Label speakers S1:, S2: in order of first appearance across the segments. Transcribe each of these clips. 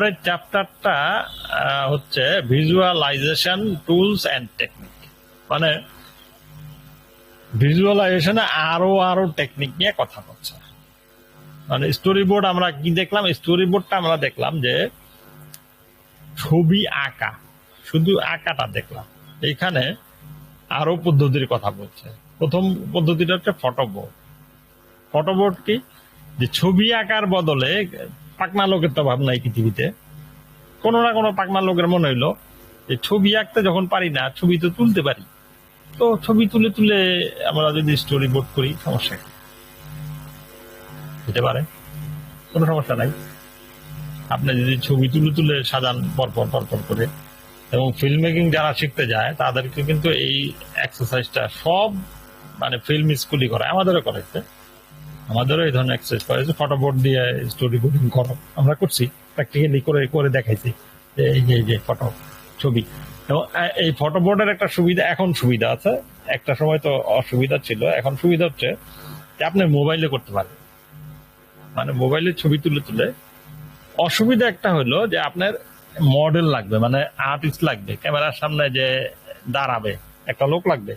S1: পরের চ্যাপ্টারটা হচ্ছে ভিজুয়ালাইজেশন টুলস অ্যান্ড টেকনিক মানে ভিজুয়ালাইজেশনে আরও আরও টেকনিক নিয়ে কথা বলছে। মানে স্টোরি বোর্ড আমরা কি দেখলাম? স্টোরি বোর্ডটা আমরা দেখলাম যে ছবি আঁকা, শুধু আঁকাটা দেখলাম। এখানে আরও পদ্ধতির কথা বলছে। প্রথম পদ্ধতিটা হচ্ছে ফটোবোর্ড ফটোবোর্ড কি? যে ছবি আঁকার বদলে পাকনা লোকের তো ভাব নাই পৃথিবীতে। কোনো না কোনো পাকনা লোকের মনে হইল যে ছবি আঁকতে যখন পারি না, ছবি তো তুলতে পারি। তো ছবি তুলে তুলে আমরা যদি স্টোরি বোর্ড করি, সমস্যা কি? হতে পারে। কোনো সমস্যা নাই। আপনি যদি ছবি তুলে তুলে সাজান পরপর পরপর করে, এবং ফিল্ম মেকিং যারা শিখতে যায়, তাদেরকে কিন্তু এই এক্সারসাইজটা সব মানে ফিল্ম স্কুলই করে আমাদেরও করেছে আমাদেরও এই ধরনের এক্সারসাইজ করেছে ফটোবোর্ড দিয়ে স্টোরি বোর্ডিং করো। আমরা করছি প্র্যাকটিক্যালি করে করে দেখাইছি যে এই যে এই যে ফটো ছবি। এবং এই ফটোবোর্ডের একটা সুবিধা, এখন সুবিধা আছে। একটা সময় তো অসুবিধা ছিল, এখন সুবিধা হচ্ছে যে আপনি মোবাইলে করতে পারেন। মানে মোবাইলে ছবি তুলে তুলে। অসুবিধা একটা হলো যে আপনার মডেল লাগবে মানে আর্টিস্ট লাগবে, ক্যামেরার সামনে যে দাঁড়াবে, একটা লোক লাগবে,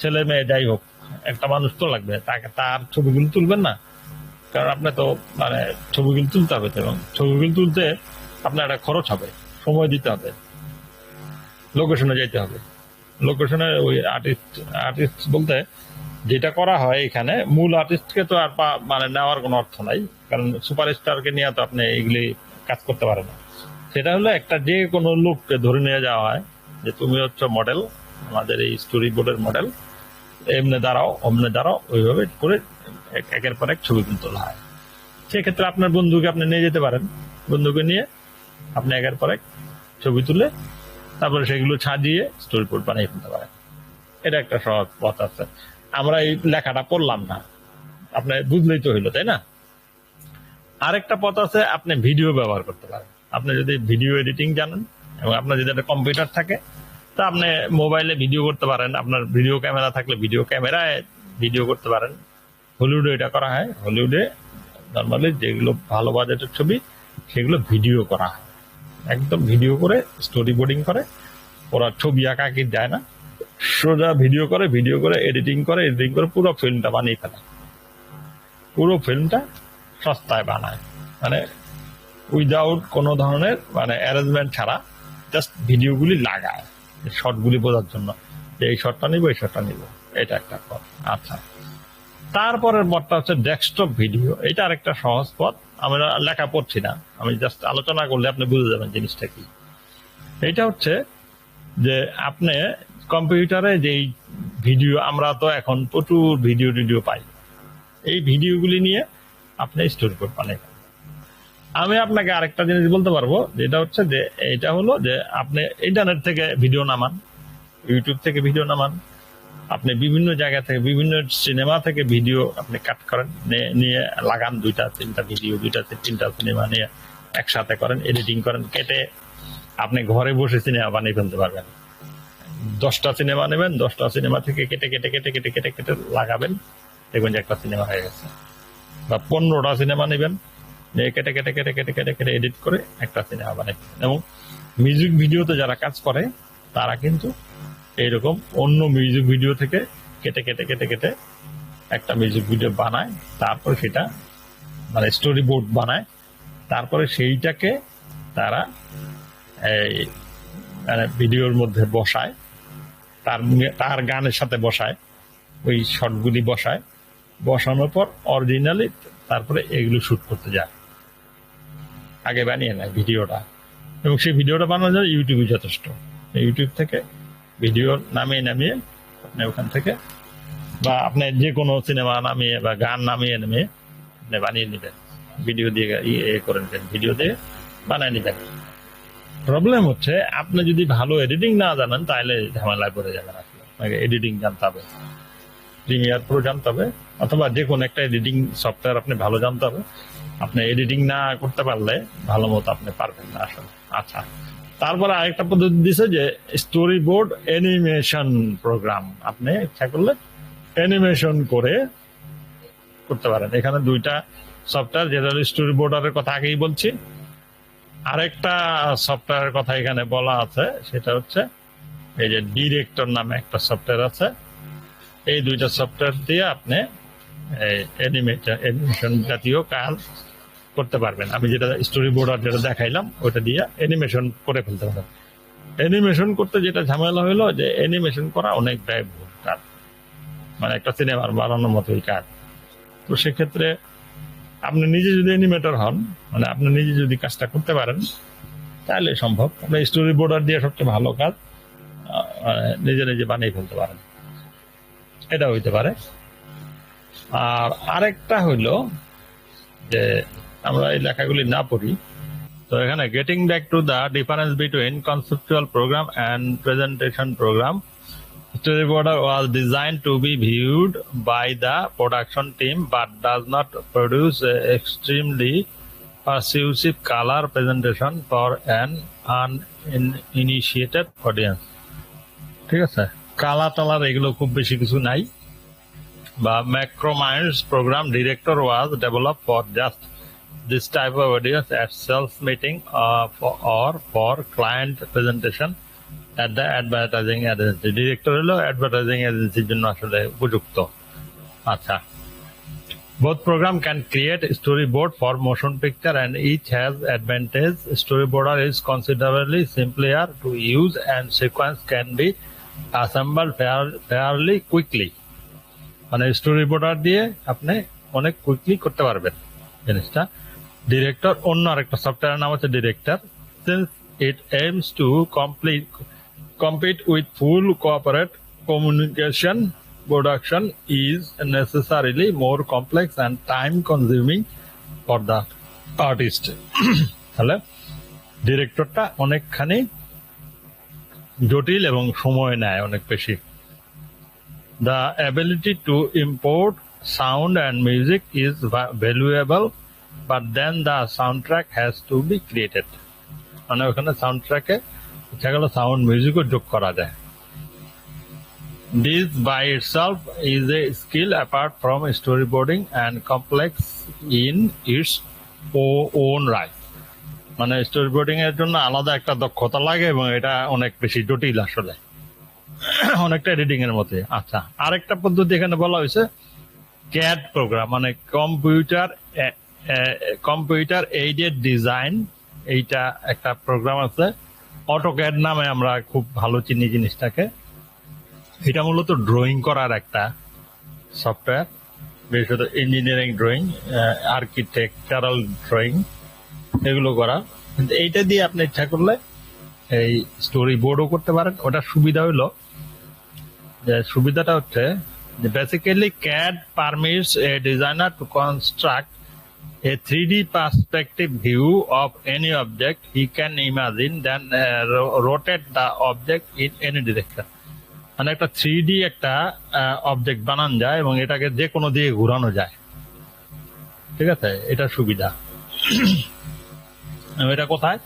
S1: ছেলে, মেয়ে, যাই হোক। একটা মানুষ তো লাগবে। তাকে তার ছবিগুলো তুলবেন না। কারণ আপনার তো মানে ছবিগুলো তুলতে হবে এবং ছবিগুলো তুলতে আপনার একটা খরচ হবে, সময় দিতে হবে লোকেশনে যেতে হবে। লোকেশনে ওই আর্টিস্ট আর্টিস্ট বলতে যেটা করা হয় এখানে, মূল আর্টিস্টকে তো আর মানে নেওয়ার কোনো অর্থ নাই। কারণ সুপারস্টারকে নিয়ে তো আপনি এগুলি কাজ করতে পারেন না। সেটা হলো একটা যে কোনো লোককে ধরে নিয়ে যাওয়া হয়, যে তুমি হচ্ছে মডেল আমাদের এই স্টোরি বোর্ডের মডেল এমনে দাঁড়াও, অমনে দাঁড়াও, ওইভাবে করে এক- একের পর এক ছবি কিন্তু তোলা হয়। সেক্ষেত্রে আপনার বন্ধুকে আপনি নিয়ে যেতে পারেন। বন্ধুকে নিয়ে আপনি একের পর এক ছবি তুলে তারপরে সেগুলো সাজিয়ে স্টোরি বোর্ড বানিয়ে ফেলতে পারেন। এটা একটা সহজ পথ আছে। আমরা এই লেখাটা পড়লাম না। আপনার বুঝলেই তো হইল, তাই না? আরেকটা পথ আছে, আপনি ভিডিও ব্যবহার করতে পারেন। আপনি যদি ভিডিও এডিটিং জানেন এবং আপনার যদি একটা কম্পিউটার থাকে তা আপনি মোবাইলে ভিডিও করতে পারেন। আপনার ভিডিও ক্যামেরা থাকলে ভিডিও ক্যামেরায় ভিডিও করতে পারেন। হলিউডে এটা করা হয়। হলিউডে নর্মালি যেগুলো ভালো বাজেটের ছবি, সেগুলো ভিডিও করা হয়। একদম ভিডিও করে স্টোরি বোর্ডিং করে। ওরা ছবি আঁকা কি যায় না। সোজা ভিডিও করে ভিডিও করে এডিটিং করে এডিটিং করে পুরো ফিল্মটা বানিয়ে ফেলে। পুরো ফিল্মটা সস্তায় বানায়। মানে উইদাউট কোনো ধরনের মানে অ্যারেঞ্জমেন্ট ছাড়া জাস্ট ভিডিওগুলি লাগায়। শর্টগুলি বোঝার জন্য যে এই শর্টটা নিব, এই শর্টটা নিব। এটা একটা পথ। আচ্ছা। তারপরের পথটা হচ্ছে ডেস্কটপ ভিডিও। এটা আরেকটা সহজ পথ। আমরা লেখা পড়ছি না। আমি জাস্ট আলোচনা করলে আপনি বুঝে যাবেন জিনিসটা কি। এটা হচ্ছে যে আপনি কম্পিউটারে যেই ভিডিও, আমরা তো এখন প্রচুর ভিডিও টিডিও পাই। এই ভিডিওগুলি নিয়ে আপনি স্টোরি বোর্ড বানাই আমি আপনাকে আরেকটা জিনিস বলতে পারব, যেটা হচ্ছে যে এটা হলো যে আপনি ইন্টারনেট থেকে ভিডিও নামান ইউটিউব থেকে ভিডিও নামান, আপনি বিভিন্ন জায়গা থেকে, বিভিন্ন সিনেমা থেকে ভিডিও আপনি কাট করেন নিয়ে লাগান দুইটা, তিনটা ভিডিও দুইটা, তিনটা সিনেমা নিয়ে একসাথে করেন এডিটিং করেন, কেটে আপনি ঘরে বসে সিনেমা বানিয়ে ফেলতে পারবেন। দশটা সিনেমা নেবেন, দশটা সিনেমা থেকে কেটে কেটে কেটে কেটে কেটে কেটে লাগাবেন, দেখবেন যে একটা সিনেমা হয়ে গেছে। বা পনেরোটা সিনেমা নেবেন কেটে কেটে কেটে কেটে কেটে কেটে এডিট করে একটা সিনেমা বানাই। এবং মিউজিক ভিডিওতে যারা কাজ করে, তারা কিন্তু এইরকম অন্য মিউজিক ভিডিও থেকে কেটে কেটে কেটে কেটে একটা মিউজিক ভিডিও বানায়, তারপর সেটা মানে স্টোরি বোর্ড বানায়, তারপরে সেইটাকে তারা এই মানে ভিডিওর মধ্যে বসায়, তার তার গানের সাথে বসায়, ওই শর্টগুলি বসায়। বসানোর পর অরিজিনালি তারপরে এগুলো শ্যুট করতে যায়। আগে বানিয়ে নেয় ভিডিওটা। এবং সেই ভিডিওটা বানানোর জন্য ইউটিউবে যথেষ্ট। ইউটিউব থেকে ভিডিও নামিয়ে নামিয়ে আপনি ওখান থেকে বা আপনি যে কোনো সিনেমা নামিয়ে বা গান নামিয়ে নামিয়ে আপনি বানিয়ে নেবেন। ভিডিও দিয়ে ইয়ে করে নেবেন। ভিডিও দিয়ে বানিয়ে নেবেন। প্রবলেম হচ্ছে, আপনি যদি ভালো এডিটিং না জানেন, তাহলে ঝামেলায় পড়ে যাবেন আসলে আপনাকে এডিটিং জানতে হবে। প্রিমিয়ার প্রো জানতে হবে, অথবা যে কোনো একটা এডিটিং সফটওয়্যার আপনি ভালো জানতে হবে। আপনি এডিটিং না করতে পারলে ভালো মতো আপনি পারবেন না আসলে। আচ্ছা তারপরে আরেকটা পদ্ধতি দিছে যে স্টোরি বোর্ড অ্যানিমেশন প্রোগ্রাম আপনি ইচ্ছা করলে অ্যানিমেশন করে করতে পারেন। এখানে দুইটা সফটওয়্যার যেটা স্টোরি বোর্ডারের কথা আগেই বলছি। আরেকটা সফটওয়্যারের কথা এখানে বলা আছে, সেটা হচ্ছে এই যে ডিরেক্টর নামে একটা সফটওয়্যার আছে। এই দুইটা সফটওয়্যার দিয়ে আপনি অ্যানিমেশন অ্যানিমেশন জাতীয় কাজ করতে পারবেন। আমি যেটা স্টোরি বোর্ডার যেটা দেখাইলাম ওটা দিয়ে অ্যানিমেশন করে ফেলতে পারবেন অ্যানিমেশন করতে যেটা ঝামেলা হলো যে অ্যানিমেশন করা অনেক ব্যয়বহুল কাজ। মানে একটা সিনেমার বানানোর মতোই কাজ। তো সেক্ষেত্রে আপনি নিজে যদি অ্যানিমেটর হন মানে আপনি নিজে যদি কাজটা করতে পারেন তাহলে সম্ভব। আপনি স্টোরি বোর্ডার দিয়ে সবচেয়ে ভালো কাজ আহ, নিজে নিজে বানিয়ে ফেলতে পারেন। এটা হইতে পারে। আর আরেকটা হইল যে আমরা এই লেখাগুলি না পড়ি, তো এখানে getting back to the difference between conceptual program and presentation program story boarder was design to be viewed by the production team but does not produce extremely persuasive colour presentation for an uninitiated audience ঠিক আছে? কালা টালার এগুলো খুব বেশি কিছু নাই। বা Macromind's program director was develop for just this type of audience at sales meeting uh, for, or for client presentation at the advertising agency. Director হলো advertising agency জন্য আসলে উপযুক্ত আচ্ছা Both program can create storyboard for motion picture and each has advantage. Storyboarder is considerably simpler to use and sequence can be assembled fairly quickly. মানে story boarder দিয়ে আপনি অনেক quickly করতে পারবেন জিনিসটা। ডিরেক্টর অন্য আরেকটা সফটওয়্যার নাম হচ্ছে director since it aims to complete compete with full cooperate communication production is necessarily more complex and time consuming for the artist তাহলে ডিরেক্টরটা অনেকখানি জটিল এবং সময় নেয় অনেক বেশি। The ability to import sound and music is valuable, but then the soundtrack has to be created. মানে ওখানে সাউন্ড ট্র্যাকে ইচ্ছা গেল সাউন্ড মিউজিকও যোগ করা যায় This by itself is a skill apart from storyboarding and complex in its own right. মানে storyboarding এর জন্য আলাদা একটা দক্ষতা লাগে এবং এটা অনেক বেশি জটিল আসলে অনেকটা এডিটিং এর মধ্যে। আচ্ছা আরেকটা পদ্ধতি এখানে বলা হয়েছে ক্যাড প্রোগ্রাম মানে কম্পিউটার কম্পিউটার এইডেড ডিজাইন এইটা একটা প্রোগ্রাম আছে। অটো ক্যাড নামে আমরা খুব ভালো চিনি জিনিসটাকে। এটা মূলত ড্রয়িং করার একটা সফটওয়্যার বিশেষত ইঞ্জিনিয়ারিং ড্রয়িং আর্কিটেকচারাল ড্রয়িং এগুলো করা। কিন্তু এইটা দিয়ে আপনি ইচ্ছা করলে এই স্টোরি বোর্ডও করতে পারেন। ওটার সুবিধা হলো সুবিধাটা হচ্ছে basically CAD permits a designer to construct 3D perspective view of any object he can imagine, then uh, ro- rotate the object in any direction. মানে একটা থ্রি ডি একটা অবজেক্ট বানান যায় এবং এটাকে যে কোনো দিয়ে ঘুরানো যায়। ঠিক আছে? এটা সুবিধা। এটা কোথায়?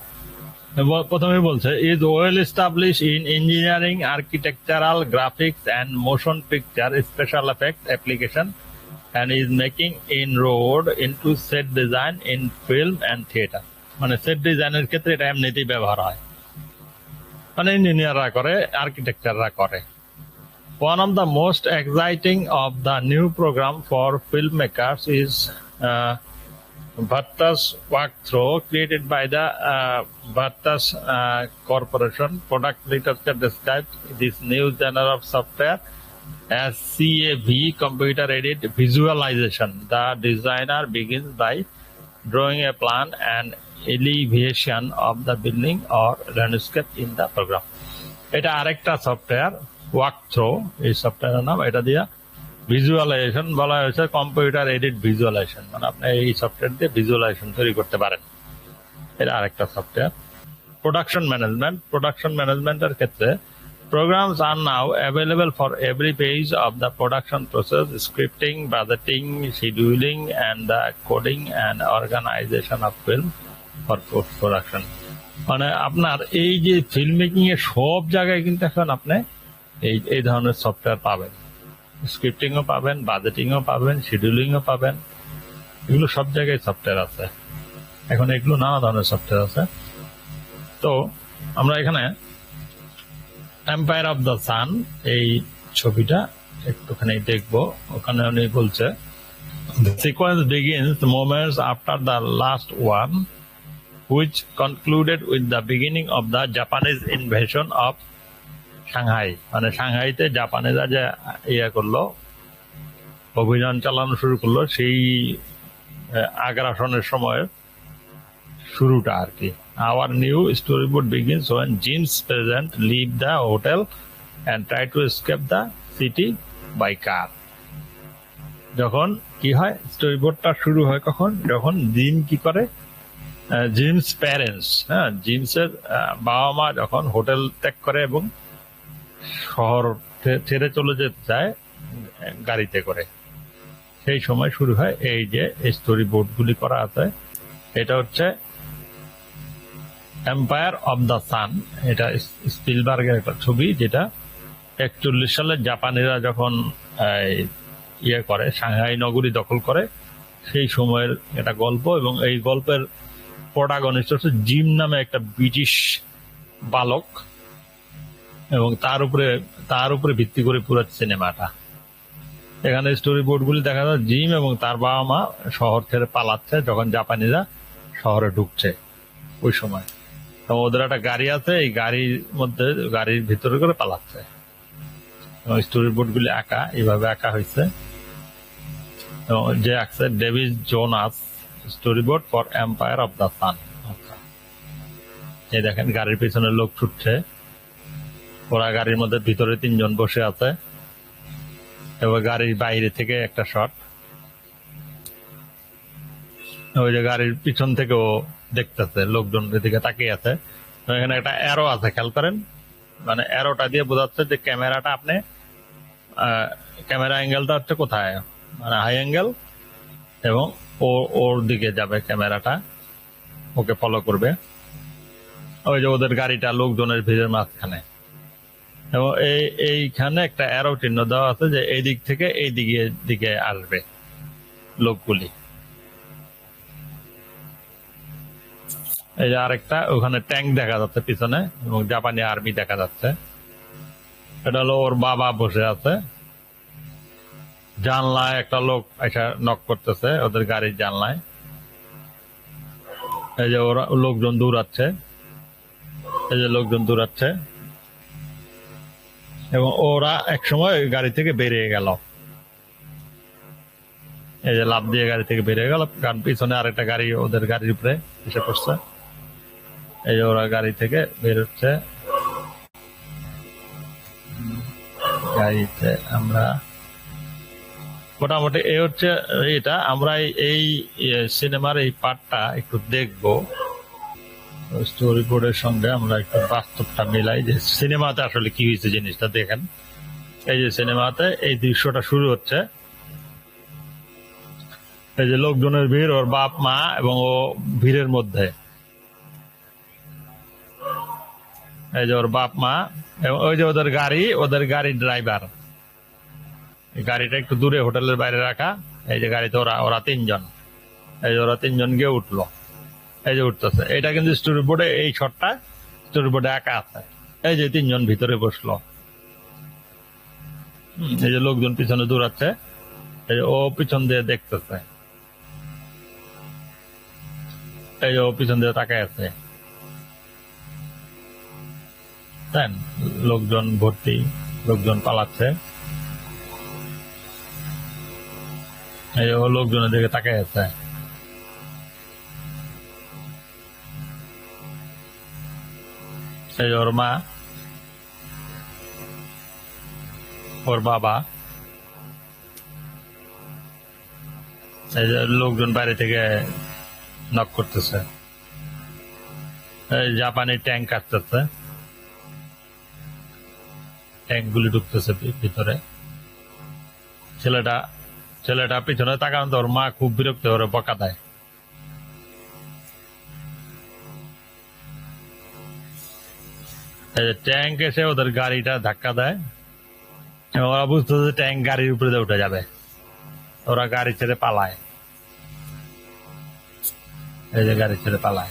S1: প্রথমে বলছে is well establish in engineering architectural graphics and motion picture special effect application and is making inroad into set design in film and theatre মানে সেট ডিজাইনের ক্ষেত্রে এটা এমনিতেই ব্যবহার হয়। মানে ইঞ্জিনিয়াররা করে আর্কিটেকচাররা করে। One of the most exciting of the new program for film makers is Bhatta's walkthrough created by the uh, Bhatta's uh, Corporation. Product literature describes this new genre of software as CAV computer aided visualization. The designer begins by drawing a plan and elevation of the building or landscape in the program. এটা আরেকটা software work throw এই সফটওয়্যারের নাম এটা দিয়ে visualisation বলা হয়েছে computer edit visualisation মানে আপনি এই সফটওয়্যার দিয়ে ভিজুয়ালাইজেশন তৈরি করতে পারেন। এটা আরেকটা সফটওয়্যার প্রোডাকশন ম্যানেজমেন্ট প্রোডাকশন ম্যানেজমেন্টের ক্ষেত্রে Programs are now available for every phase of the production process, scripting, budgeting, scheduling, and the coding and organization of film for post-production. মানে আপনার এই যে ফিল্ম মেকিং এর সব জায়গায় কিন্তু এখন আপনি এই এই ধরনের সফটওয়্যার পাবেন। স্ক্রিপ্টিংও পাবেন বাজেটিংও পাবেন শিডিউলিংও পাবেন। এগুলো সব জায়গায় সফটওয়্যার আছে। এখন এগুলো নানা ধরনের সফটওয়্যার আছে। তো আমরা এখানে এম্পায়ার অফ দ্য সান এই ছবিটা একটুখানি দেখব। ওখানে উনি বলছে begins the moments after the last one, which concluded with the beginning of the Japanese invasion of Shanghai. মানে সাংহাইতে জাপানেরা যে ইয়ে করল, অভিযান চালানো শুরু করল, সেই আগ্রাসনের সময় শুরুটা আর কি। Our new story but begins when Jim's present leave the hotel and try to escape the city by car যখন কি হয় স্টোরি বোর্ডটা শুরু হয় কখন? যখন জিম কি করে? জিমস প্যারেন্টস হ্যাঁ জিমসের বাবা মা যখন হোটেল ত্যাগ করে এবং শহর ছেড়ে চলে যেতে চায় গাড়িতে করে। সেই সময় শুরু হয় এই যে স্টোরি বোর্ডগুলি করা আছে। এটা হচ্ছে এম্পায়ার অফ দ্য সান এটা স্পিলবার্গের একটা ছবি যেটা একচল্লিশ সালে জাপানিরা যখন ইয়ে করে, সাংহাই নগরী দখল করে, সেই সময়ের একটা গল্প এবং এই গল্পের প্রোটাগনিস্ট হচ্ছে জিম নামে একটা ব্রিটিশ বালক। এবং তার উপরে তার উপরে ভিত্তি করে পুরো সিনেমাটা। এখানে স্টোরি বোর্ডগুলি দেখা যায়, জিম এবং তার বাবা মা শহর ছেড়ে পালাচ্ছে যখন জাপানিরা শহরে ঢুকছে ওই সময়। তো ওদের একটা গাড়ি আছে, এই গাড়ির মধ্যে, গাড়ির ভিতরে করে পালাচ্ছে। এবং স্টোরি বোর্ড গুলি আঁকা এইভাবে আঁকা হয়েছে। এবং যে আঁকছে David Jonas story board for Empire of the Sun এই দেখেন, গাড়ির পিছনে লোক ছুটছে। ওরা গাড়ির মধ্যে ভিতরে তিনজন বসে আছে। এবার গাড়ির বাইরে থেকে একটা শট ওই যে গাড়ির পিছন থেকেও দেখতেছে, লোকজন এদিকে তাকিয়ে আছে। এখানে একটা অ্যারো আছে, খেয়াল করেন? মানে অ্যারোটা দিয়ে বোঝাচ্ছে যে ক্যামেরাটা আপনি ক্যামেরা অ্যাঙ্গেলটা হচ্ছে কোথায়? মানে হাই অ্যাঙ্গেল এবং ও, ওর দিকে যাবে ক্যামেরাটা। ওকে ফলো করবে। ওই যে ওদের গাড়িটা লোকজনের ভিড়ের মাঝখানে। এবং এই, এইখানে একটা অ্যারো চিহ্ন দেওয়া আছে যে এই দিক থেকে এই দিকে দিকে আসবে লোকগুলি। এই যে আরেকটা, ওখানে ট্যাঙ্ক দেখা যাচ্ছে পিছনে এবং জাপানি আর্মি দেখা যাচ্ছে। এটা হলো ওর বাবা বসে আছে। জানলায় একটা লোক এসে নক করতেছে ওদের গাড়ির জানলায়। এই যে ওরা, লোকজন দৌড়াচ্ছে। এই যে লোকজন দৌড়াচ্ছে। এবং ওরা এক সময় ওই গাড়ি থেকে বেরিয়ে গেল। এই যে লাভ দিয়ে গাড়ি থেকে বেরিয়ে গেল, কারণ পিছনে আরেকটা গাড়ি ওদের গাড়ির উপরে এসে পড়ছে। এই যে ওরা গাড়ি থেকে বের হচ্ছে গাড়িতে আমরা মোটামুটি এই হচ্ছে, এটা আমরা এই সিনেমার এই পার্টটা একটু দেখব। স্টোরি বোর্ডের সঙ্গে আমরা একটু বাস্তবটা মিলাই যে সিনেমাতে আসলে কি হয়েছে জিনিসটা দেখেন। এই যে সিনেমাতে এই দৃশ্যটা শুরু হচ্ছে। এই যে লোকজনের ভিড়, ওর বাপ, মা এবং ও ভিড়ের মধ্যে। এই যে ওর বাপ, মা এবং ওই যে ওদের গাড়ি, ওদের গাড়ির ড্রাইভার। গাড়িটা একটু দূরে হোটেলের বাইরে রাখা। এই যে গাড়িতে ওরা ওরা তিনজন। এই যে ওরা তিনজন গিয়ে উঠল। এই যে উঠতেছে। এটা কিন্তু স্টোরি বোর্ডে এই শটটা স্টোরি বোর্ডে একা আছে। এই যে তিনজন ভিতরে বসল। এই যে লোকজন পিছনে দৌড়াচ্ছে। এই যে ও পিছন দিয়ে দেখতেছে। এই যে ও পিছন দিয়ে তাকায় আছে। দেন লোকজন ভর্তি লোকজন পালাচ্ছে। এই যে ও লোকজনের দিকে তাকায় আছে। এই ওর মা ওর বাবা, এই যে লোকজন বাইরে থেকে নক করতেছে। এই জাপানি ট্যাঙ্ক কাটতেছে। ট্যাঙ্ক গুলি ঢুকতেছে ভিতরে। ছেলেটা ছেলেটা পিছনে তাকান তো ওর মা খুব বিরক্ত ওরে বকা দেয়। ট্যাঙ্ক এসে ওদের গাড়িটা ধাক্কা দেয়। ওরা বুঝতে যে ট্যাঙ্ক গাড়ির উপরে উঠে যাবে। ওরা গাড়ি ছেড়ে পালায়। এই যে গাড়ি ছেড়ে পালায়।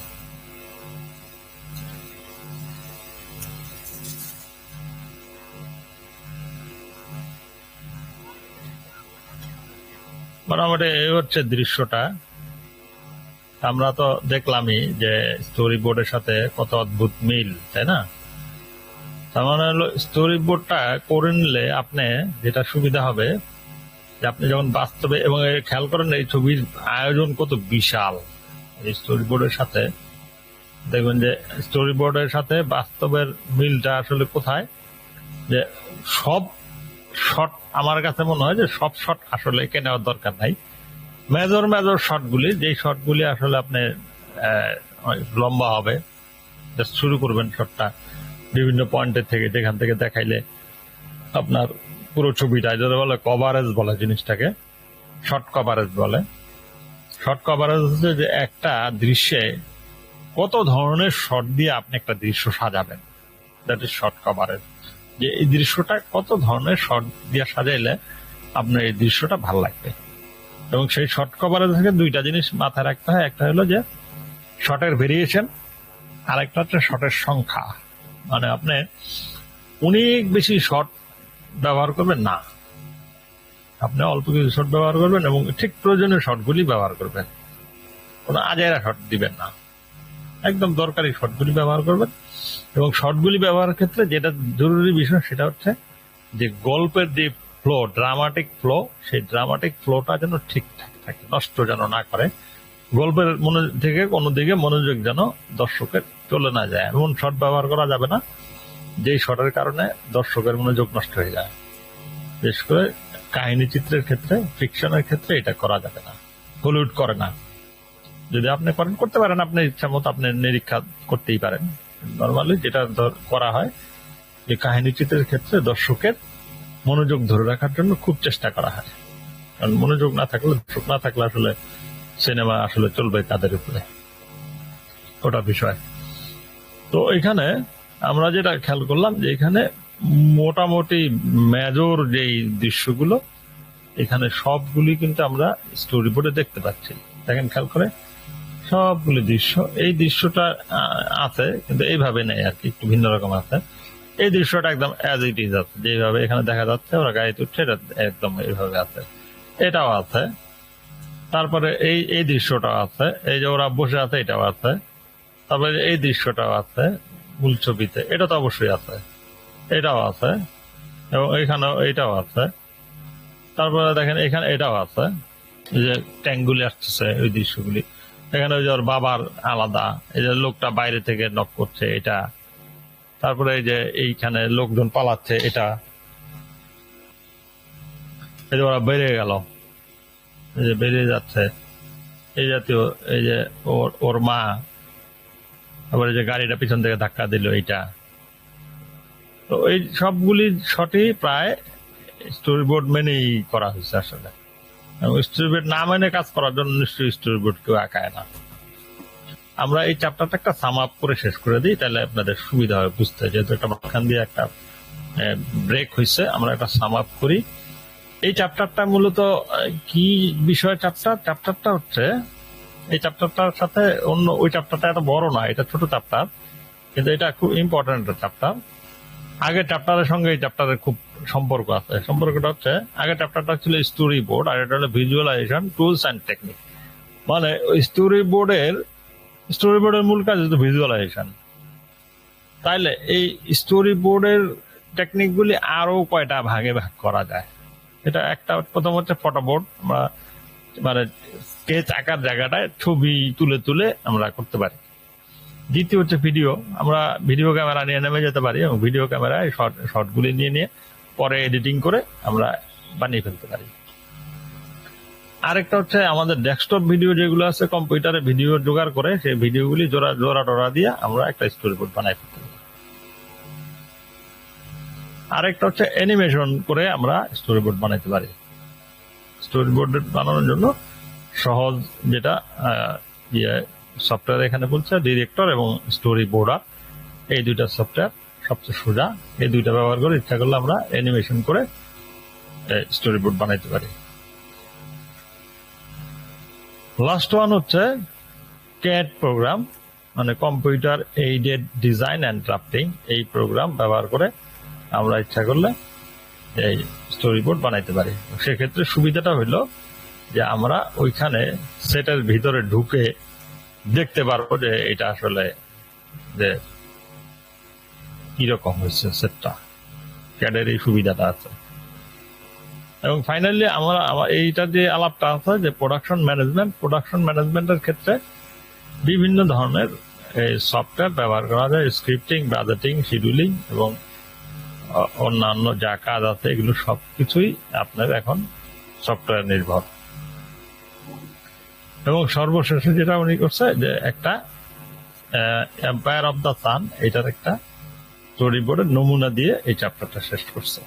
S1: মোটামুটি এই হচ্ছে দৃশ্যটা। আমরা তো দেখলামই যে স্টোরি বোর্ডের সাথে কত অদ্ভুত মিল, তাই না? তার মানে হলো স্টোরি বোর্ডটা করে নিলে আপনি যেটা সুবিধা হবে, যে আপনি যখন বাস্তবে এবং খেয়াল করেন এই ছবির আয়োজন কত বিশাল, এই স্টোরি বোর্ডের সাথে। দেখবেন যে স্টোরি বোর্ডের সাথে বাস্তবের মিলটা আসলে কোথায়? যে সব শট আমার কাছে মনে হয় যে সব শট আসলে এঁকে নেওয়ার দরকার নাই। মেজর মেজর শটগুলি যেই শটগুলি আসলে আপনি লম্বা হবে শুরু করবেন শটটা বিভিন্ন পয়েন্টের থেকে যেখান থেকে দেখাইলে আপনার পুরো ছবিটা, যেটা বলে কভারেজ বলে জিনিসটাকে শর্ট কভারেজ বলে। শর্ট কভারেজ হচ্ছে যে একটা দৃশ্যে কত ধরনের শট দিয়ে আপনি একটা দৃশ্য সাজাবেন। দ্যাট ইজ শর্ট কভারেজ যে এই দৃশ্যটা কত ধরনের শট দিয়ে সাজাইলে আপনার এই দৃশ্যটা ভালো লাগবে। এবং সেই শর্ট কভারেজ থেকে দুইটা জিনিস মাথায় রাখতে হয়। একটা হলো যে শটের ভেরিয়েশন আর একটা হচ্ছে শটের সংখ্যা। মানে আপনি অনেক বেশি শর্ট ব্যবহার করবেন, না। আপনি অল্প কিছু শট ব্যবহার করবেন এবং ঠিক প্রয়োজনীয় শটগুলি ব্যবহার করবেন। কোনো আজাইরা শট দিবেন না। একদম দরকারি শটগুলি ব্যবহার করবেন এবং শটগুলি ব্যবহারের ক্ষেত্রে যেটা জরুরি বিষয় সেটা হচ্ছে যে গল্পের যে ফ্লো ড্রামাটিক ফ্লো সেই ড্রামাটিক ফ্লোটা যেন ঠিকঠাক থাকে, নষ্ট যেন না করে। গল্পের মনে থেকে কোনো দিকে মনোযোগ যেন দর্শকের চলে না যায়। এমন শট ব্যবহার করা যাবে না, যেই শটের কারণে দর্শকের মনোযোগ নষ্ট হয়ে যায়। বিশেষ করে কাহিনী চিত্রের ক্ষেত্রে, ফিকশনের ক্ষেত্রে এটা করা যাবে না, হলিউড করে না। যদি আপনি করেন, করতে পারেন, আপনি ইচ্ছা মতো আপনি নিরীক্ষা করতেই পারেন। নর্মালি যেটা করা হয় যে কাহিনী চিত্রের ক্ষেত্রে দর্শকের মনোযোগ ধরে রাখার জন্য খুব চেষ্টা করা হয়। কারণ মনোযোগ না থাকলে, দর্শক না থাকলে আসলে সিনেমা আসলে চলবে কাদের উপরে? ওটা বিষয়। তো এখানে আমরা যেটা খেয়াল করলাম যে এখানে মোটামুটি মেজর যেই দৃশ্যগুলো, এখানে সবগুলি কিন্তু আমরা স্টোরি বোর্ডে দেখতে পাচ্ছি। দেখেন খেয়াল করে, সবগুলি দৃশ্য। এই দৃশ্যটা আছে, কিন্তু এইভাবে নেই আর কি, একটু ভিন্ন রকম আছে। এই দৃশ্যটা একদম অ্যাজ ইট ইজ আছে। যেভাবে এখানে দেখা যাচ্ছে, ওরা গাড়িতে উঠছে এটা একদম এইভাবে আছে। এটাও আছে। তারপরে এই এই দৃশ্যটাও আছে। এই যে ওরা বসে আছে, এটাও আছে। তারপরে এই দৃশ্যটাও আছে মূল ছবিতে। এটা তো অবশ্যই আছে। এটাও আছে। এবং এখানেও এটাও আছে। তারপরে দেখেন, এখানে এটাও আছে। যে ট্যাঙ্কগুলি আসতেছে ওই দৃশ্যগুলি। এখানে ওই যে ওর বাবার আলাদা। এই যে লোকটা বাইরে থেকে নক করছে এটা। তারপরে এই যে এইখানে লোকজন পালাচ্ছে এটা। এই যে ওরা বেড়ে গেল। যে বেরিয়ে যাচ্ছে, এই জাতীয়, এই যে ওর ওর মা তারপরে যে গাড়িটা পিছন থেকে ধাক্কা দিল এইটা। তো এই সবগুলি শটই প্রায় স্টোরি বোর্ড মেনেই করা হয়েছে আসলে। স্টোরি বোর্ড না মেনে কাজ করার জন্য নিশ্চয়ই স্টোরি বোর্ড কেউ আঁকায় না। আমরা এই চ্যাপ্টারটা একটা সাম আপ করে শেষ করে দিই, তাহলে আপনাদের সুবিধা হয় বুঝতে। যেহেতু একটা মাঝখান দিয়ে একটা ব্রেক হয়েছে, আমরা একটা সাম আপ করি। এই চ্যাপ্টারটা মূলত কি বিষয় চ্যাপ্টার চ্যাপ্টারটা হচ্ছে, এই চ্যাপ্টারটার সাথে অন্য, ওই চ্যাপ্টারটা এত বড় না, এটা ছোট চ্যাপ্টার কিন্তু এটা খুব ইম্পর্টেন্ট চ্যাপ্টার আগের চ্যাপ্টারের সঙ্গে এই চ্যাপ্টারের খুব সম্পর্ক আছে। সম্পর্কটা হচ্ছে, আগের চ্যাপ্টারটা ছিল স্টোরি বোর্ড আর এটা হলো ভিজুয়ালাইজেশন টুলস অ্যান্ড টেকনিক মানে স্টোরি বোর্ডের স্টোরি বোর্ডের মূল কাজ হচ্ছে ভিজুয়ালাইজেশন তাইলে এই স্টোরি বোর্ডের টেকনিকগুলি আরও কয়টা ভাগে ভাগ করা যায়? এটা একটা প্রথম হচ্ছে ফটো বোর্ড আমরা মানে স্কেচ আঁকার জায়গাটায় ছবি তুলে তুলে আমরা করতে পারি। দ্বিতীয় হচ্ছে ভিডিও আমরা ভিডিও ক্যামেরা নিয়ে নেমে যেতে পারি এবং ভিডিও ক্যামেরায় শর্ট শর্টগুলি নিয়ে নিয়ে পরে এডিটিং করে আমরা বানিয়ে ফেলতে পারি। আরেকটা হচ্ছে আমাদের ডেস্কটপ ভিডিও যেগুলো আছে কম্পিউটারে ভিডিও জোগাড় করে সেই ভিডিওগুলি জোড়া জোড়া টোড়া দিয়ে আমরা একটা স্টোরি বোর্ড বানাই ফেলতে পারি। আরেকটা হচ্ছে অ্যানিমেশন করে আমরা স্টোরি বোর্ড বানাইতে পারি। স্টোরি বোর্ড বানানোর জন্য সহজ যেটা ইয়ে সফটওয়্যার এখানে বলছে ডিরেক্টর এবং স্টোরি বোর্ডার এই দুইটা সফটওয়্যার সবচেয়ে সোজা, এই দুইটা ব্যবহার করে ইচ্ছা করলে আমরা অ্যানিমেশন করে স্টোরি বোর্ড বানাইতে পারি। লাস্ট ওয়ান হচ্ছে ক্যাট প্রোগ্রাম মানে computer aided design and drafting এই প্রোগ্রাম ব্যবহার করে আমরা ইচ্ছা করলে এই স্টোরি বোর্ড বানাইতে পারি। সেক্ষেত্রে সুবিধাটা হইল যে আমরা ওইখানে সেটের ভিতরে ঢুকে দেখতে পারব যে এটা আসলে যে কীরকম হয়েছে সেটটা। ক্যাডের এই সুবিধাটা আছে। এবং ফাইনালি আমরা আমার- এইটা যে আলাপটা আছে যে প্রোডাকশন ম্যানেজমেন্ট প্রোডাকশন ম্যানেজমেন্টের ক্ষেত্রে বিভিন্ন ধরনের সফটওয়্যার ব্যবহার করা যায় স্ক্রিপ্টিং বাজেটিং শিডিউলিং এবং অন্যান্য যা কাজ আছে, এগুলো সবকিছুই আপনার এখন সফটওয়্যার নির্ভর। এবং সর্বশেষে যেটা উনি করছে, যে একটা এম্পায়ার অফ দ্য সান এটার একটা স্টোরি বোর্ডের নমুনা দিয়ে এই চ্যাপ্টারটা শেষ করছে।